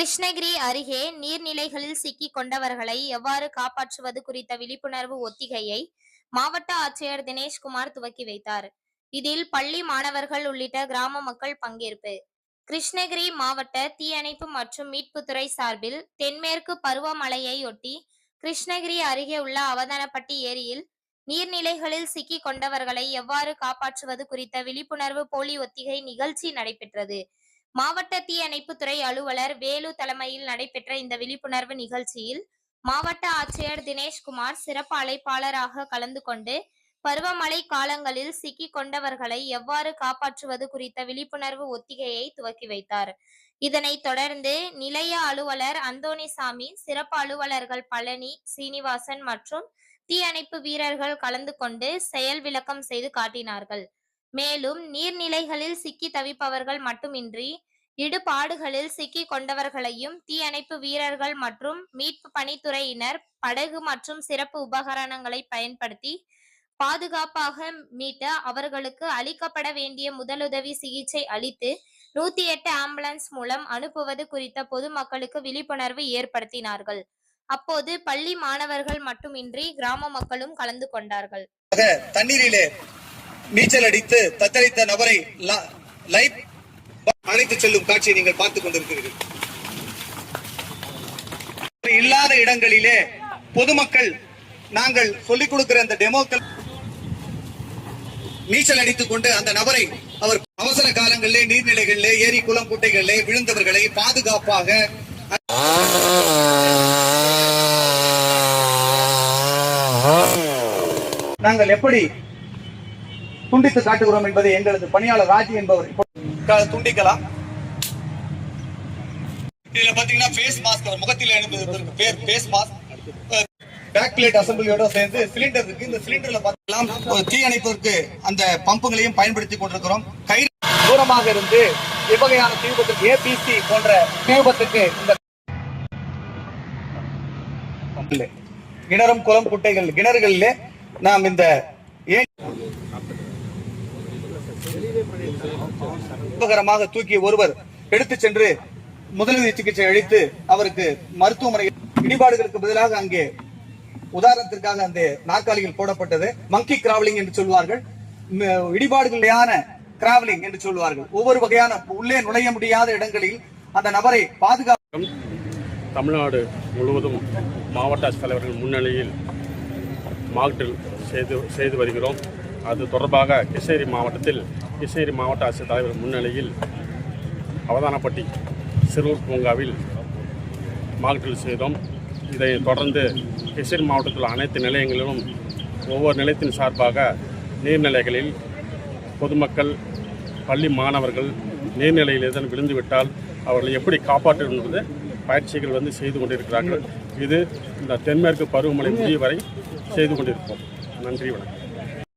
கிருஷ்ணகிரி அருகே நீர்நிலைகளில் சிக்கிக் கொண்டவர்களை எவ்வாறு காப்பாற்றுவது குறித்த விழிப்புணர்வு ஒத்திகையை மாவட்ட ஆட்சியர் தினேஷ்குமார் துவக்கி வைத்தார். இதில் பள்ளி மாணவர்கள் உள்ளிட்ட கிராம மக்கள் பங்கேற்பு. கிருஷ்ணகிரி மாவட்ட தீயணைப்பு மற்றும் மீட்புத்துறை சார்பில் தென்மேற்கு பருவமழையொட்டி கிருஷ்ணகிரி அருகே உள்ள அவதானப்பட்டி ஏரியில் நீர்நிலைகளில் சிக்கிக் கொண்டவர்களை எவ்வாறு காப்பாற்றுவது குறித்த விழிப்புணர்வு போலி ஒத்திகை நிகழ்ச்சி நடைபெற்றது. மாவட்ட தீயணைப்புத்துறை அலுவலர் வேலு தலைமையில் நடைபெற்ற இந்த விழிப்புணர்வு நிகழ்ச்சியில் மாவட்ட ஆட்சியர் தினேஷ்குமார் சிறப்பு அழைப்பாளராக கலந்து கொண்டு பருவமழை காலங்களில் சிக்கி கொண்டவர்களை எவ்வாறு காப்பாற்றுவது குறித்த விழிப்புணர்வு ஒத்திகையை துவக்கி வைத்தார். இதனைத் தொடர்ந்து நிலைய அலுவலர் அந்தோணிசாமி சிறப்பு அலுவலர்கள் பழனி சீனிவாசன் மற்றும் தீயணைப்பு வீரர்கள் கலந்து கொண்டு செயல் விளக்கம் செய்து காட்டினார்கள். மேலும் நீர்நிலைகளில் சிக்கி தவிப்பவர்கள் மட்டுமின்றி இடுபாடுகளில் சிக்கி கொண்டவர்களையும் தீயணைப்பு வீரர்கள் மற்றும் மீட்பு பணித்துறையினர் படகு மற்றும் சிறப்பு உபகரணங்களை பயன்படுத்தி பாதுகாப்பாக மீட்ட அவர்களுக்கு அளிக்கப்பட வேண்டிய முதலுதவி சிகிச்சை அளித்து நூத்தி எட்டு ஆம்புலன்ஸ் மூலம் அனுப்புவது குறித்த பொதுமக்களுக்கு விழிப்புணர்வு ஏற்படுத்தினார்கள். அப்போது பள்ளி மாணவர்கள் மட்டுமின்றி கிராம மக்களும் கலந்து கொண்டார்கள். தண்ணீரிலே நீச்சல் அடித்து தத்தளித்த நபரை லைஃப் அழைத்து செல்லும் காட்சியை நீங்கள் பார்த்துக் கொண்டிருக்கிறீர்கள். இல்லாத இடங்களிலே பொதுமக்கள் நாங்கள் சொல்லிக் கொடுக்கிற அந்த டெமோக்கள் நீச்சல் அடித்துக் கொண்டு அந்த நபரை அவர் அவசர காலங்களிலே நீர்நிலைகளிலே ஏரி குளம் குட்டைகளிலே விழுந்தவர்களை பாதுகாப்பாக நாங்கள் எப்படி துண்டித்து காட்டுகிறோம் என்பது எங்களது பணியாளர் ராஜி என்பவர் துண்டிக்கலாம். இதுல பாத்தீங்கன்னா ஃபேஸ் மாஸ்க் அவர் முகத்தில் அணிந்ததற்கு பேர் ஃபேஸ் மாஸ்க் பேக் பிளேட் அசம்பிளியோட சேர்ந்து சிலிண்டர் இருக்கு. இந்த சிலிண்டர்ல பார்த்தீங்கன்னா தீ அணைப்பதற்கு அந்த பம்புகளையும் பயன்படுத்தி கொண்டிருக்கிறோம். கை தூரமாக இருந்து இவ்வகையான தீ ஏபிசி போன்ற தீபத்துக்கு இந்த கிணறும் குளம் குட்டைகள் கிணறுகளிலே நாம் இந்த உபகரமாக தூக்கிய ஒருவர் எடுத்து சென்று முதலுதவி சிகிச்சை அளித்து அவருக்கு மருத்துவமனையில் இடிபாடுகளுக்கு பதிலாக அங்கே உதாரணத்திற்காக அந்த நாற்காலிகள் போடப்பட்டது. மங்கி கிராவலிங் என்று சொல்வார்கள். இடிபாடுகளையான கிராவலிங் என்று சொல்வார்கள். ஒவ்வொரு வகையான உள்ளே நுழைய முடியாத இடங்களில் அந்த நபரை பாதுகாப்பு தமிழ்நாடு முழுவதும் மாவட்ட தலைவர்கள் முன்னிலையில் மாக்டில் செய்து செய்து வருகிறோம். அது தொடர்பாக கிருஷ்ணகிரி மாவட்டத்தில் கிருஷ்ணகிரி மாவட்ட ஆட்சித்தலைவர் முன்னிலையில் அவதானப்பட்டி சிறுவர் பூங்காவில் மாக்டில் செய்தோம். இதை தொடர்ந்து கிருஷ்ணகிரி மாவட்டத்தில் அனைத்து நிலையங்களிலும் ஒவ்வொரு நிலையத்தின் சார்பாக நீர்நிலைகளில் பொதுமக்கள் பள்ளி மாணவர்கள் நீர்நிலையில் எதன் விழுந்துவிட்டால் அவர்களை எப்படி காப்பாற்றுவது என்பது பயிற்சிகள் வந்து செய்து கொண்டிருக்கிறார்கள். இது இந்த தென்மேற்கு பருவமழை முடிவு வரை செய்து கொண்டிருப்போம். நன்றி வணக்கம்.